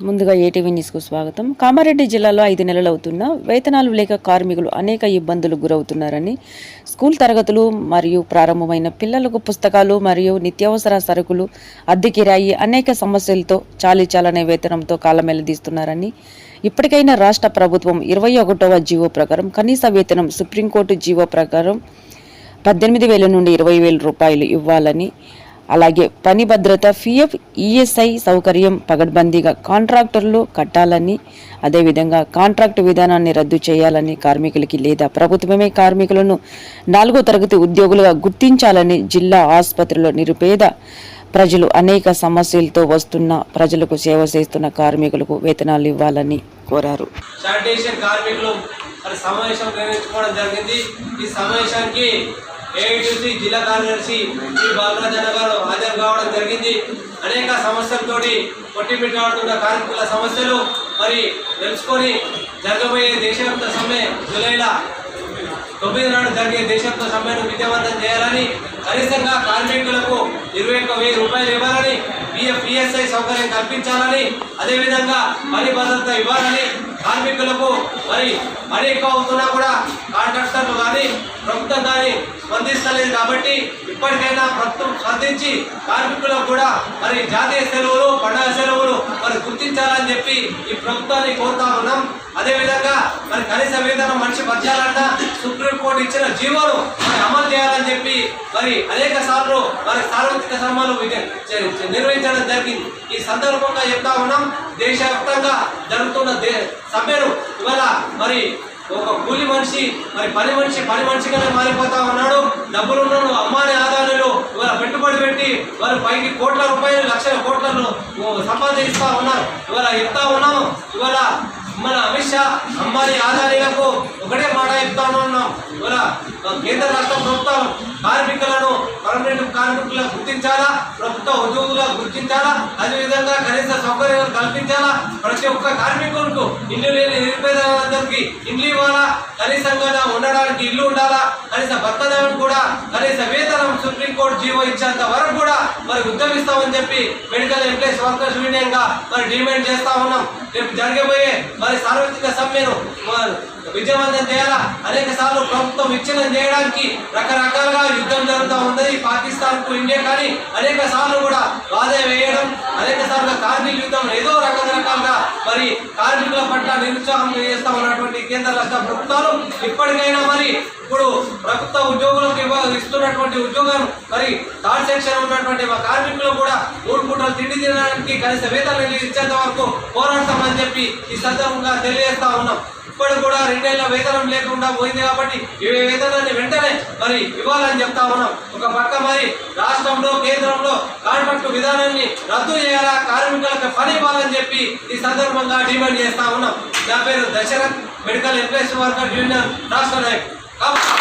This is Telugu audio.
ముందుగా ఏటీవీ న్యూస్కు స్వాగతం. కామారెడ్డి జిల్లాలో ఐదు నెలలు అవుతున్న వేతనాలు లేక కార్మికులు అనేక ఇబ్బందులు గురవుతున్నారని స్కూల్ తరగతులు మరియు ప్రారంభమైన పిల్లలకు పుస్తకాలు మరియు నిత్యావసర సరుకులు అద్దె కిరాయి అనేక సమస్యలతో చాలీచాలనే వేతనంతో కాలమెల్లదీస్తున్నారని ఇప్పటికైనా రాష్ట్ర ప్రభుత్వం ఇరవై ఒకటవ జీవో ప్రకారం కనీస వేతనం సుప్రీంకోర్టు జీవో ప్రకారం పద్దెనిమిది వేల నుండి ఇరవై వేల రూపాయలు ఇవ్వాలని అలాగే పని భద్రత పిఎఫ్ ఈఎస్ఐ సౌకర్యం పగడ్బందీగా కాంట్రాక్టర్లు కట్టాలని అదేవిధంగా కాంట్రాక్టు విధానాన్ని రద్దు చేయాలని కార్మికులకి లేదా ప్రభుత్వమే కార్మికులను నాలుగో తరగతి ఉద్యోగులుగా గుర్తించాలని జిల్లా ఆసుపత్రిలో నిరుపేద ప్రజలు అనేక సమస్యలతో వస్తున్న ప్రజలకు సేవ చేస్తున్న కార్మికులకు వేతనాలు ఇవ్వాలని కోరారు. శానిటేషన్ కార్మికులు సమావేశం నిర్వహించుకోవడం జరిగింది. ఈ సమావేశానికి ఏఐటీసీ జిల్లా కార్యదర్శి శ్రీ బాలరాజన్న గారు హాజరు కావడం జరిగింది. అనేక సమస్యలతోటి కొట్టిమిట్టాడుతున్న కార్మికుల సమస్యలు మరి తెలుసుకొని జరగబోయే దేశవ్యాప్త సమ్మె జూలైలో తొమ్మిది నాడు జరిగే దేశవ్యాప్త సమ్మెను విజయవంతం చేయాలని కనీసంగా కార్మికులకు ఇరవై ఒక్క వెయ్యి రూపాయలు ఇవ్వాలని పిఎఫ్పిఎస్ఐ సౌకర్యం కల్పించాలని అదేవిధంగా పని భద్రత ఇవ్వాలని కార్మికులకు మరి పని ఎక్కువ అవుతున్నా కూడా కాంట్రాక్టర్లు కానీ ప్రభుత్వం కానీ స్పందిస్తలేదు కాబట్టి ఇప్పటికైనా ప్రభుత్వం స్పందించి కార్మికులకు కూడా మరి జాతీయ సెలవులు పండుగ సెలవులు మరి గుర్తించాలని చెప్పి ఈ ప్రభుత్వాన్ని కోరుతా ఉన్నాం. అదేవిధంగా మరి కనీస వేతనం మనిషి బతకాలన్నా సుప్రీంకోర్టు ఇచ్చిన జీవోను మరి అమలు చేయాలని చెప్పి మరి అనేక సార్లు మరి సార్వత్రిక సమ్మెలు నిర్వహించడం జరిగింది. ఈ సందర్భంగా చెప్తా ఉన్నాం. దేశవ్యాప్తంగా జరుగుతున్న సభ్యులు ఇవాళ మరి ఒక కూలి మనిషి మరి పని మనిషి పని మనిషిగానే మారిపోతా ఉన్నాడు. డబ్బులు ఉన్నాడు అమ్మాని ఆదాయాలు ఇవాళ పెట్టుబడి పెట్టి వారు పైకి కోట్ల రూపాయలు లక్షల కోట్లను సంపాదిస్తా ఉన్నారు. ఇవాళ చెప్తా ఉన్నాము. ఇవాళ మన అమిత్ షా అంబానీ ఆదానీలకు ఒకటే మాట చెప్తా ఉన్నాం ఇవాళ కేంద్ర రాష్ట్ర ప్రభుత్వం కార్మికులను పర్మనెంట్ కార్మికులను గుర్తించాలా? ప్రభుత్వ ఉద్యోగులను గుర్తించాలా? అదేవిధంగా కనీస సౌకర్యాలు కల్పించాలా? ప్రతి ఒక్క కార్మికులకు ఇల్లు లేని నిరుపేదలందరికీ ఇల్లు ఇవ్వాలా? కనీసంగా ఉండడానికి ఇల్లు ఉండాలా? కనీస భర్త కూడా కనీస వేతనం సుప్రీంకోర్టు జీవో ఇచ్చేంత వరకు కూడా మరి ఉద్యమిస్తామని చెప్పి మెడికల్ ఎంప్లాయీస్ వర్కర్స్ యూనియన్గా మరి డిమాండ్ చేస్తా ఉన్నాం. రేపు జరగబోయే మరి సార్వత్రిక సమ్మెను విజయవంతం చేయాలా? అనేక సార్లు ప్రభుత్వం విచ్ఛిన్నం చేయడానికి రకరకాలుగా యుద్ధం జరుగుతూ ఉంది పాకిస్తాన్కు ఇండియా కానీ. అనేక సార్లు కూడా వాదే వేయడం అనేక సార్లు కార్మిక యుద్ధం ఏదో రకరకాలుగా మరి కార్మికుల పట్ల నిరుత్సాహం చేస్తా ఉన్నటువంటి కేంద్ర రాష్ట్ర ప్రభుత్వాలు ఇప్పటికైనా మరి ఇప్పుడు ప్రభుత్వ ఉద్యోగులకు ఇస్తున్నటువంటి ఉద్యోగం మరి థర్డ్ సెక్షన్ ఉన్నటువంటి మా కార్మికులు కూడా మూడు పూటలు తిండి తినడానికి కనీస వేతనం ఇచ్చేంత వరకు పోరాడతామని చెప్పి ఈ సందర్భంగా తెలియజేస్తా ఉన్నాం. ఇప్పుడు కూడా రెండేళ్ళ వేతనం లేకుండా పోయింది కాబట్టి ఈ వేతనాన్ని వెంటనే మరి ఇవ్వాలని చెప్తా ఉన్నాం. ఒక పక్క మరి రాష్ట్రంలో కేంద్రంలో కాంట్రాక్టు విధానాన్ని రద్దు చేయాలా కార్మికులకు పని ఇవ్వాలని చెప్పి ఈ సందర్భంగా డిమాండ్ చేస్తా ఉన్నాం. నా పేరు Dasharath medical employees worker union రాష్ట్ర నాయకుడు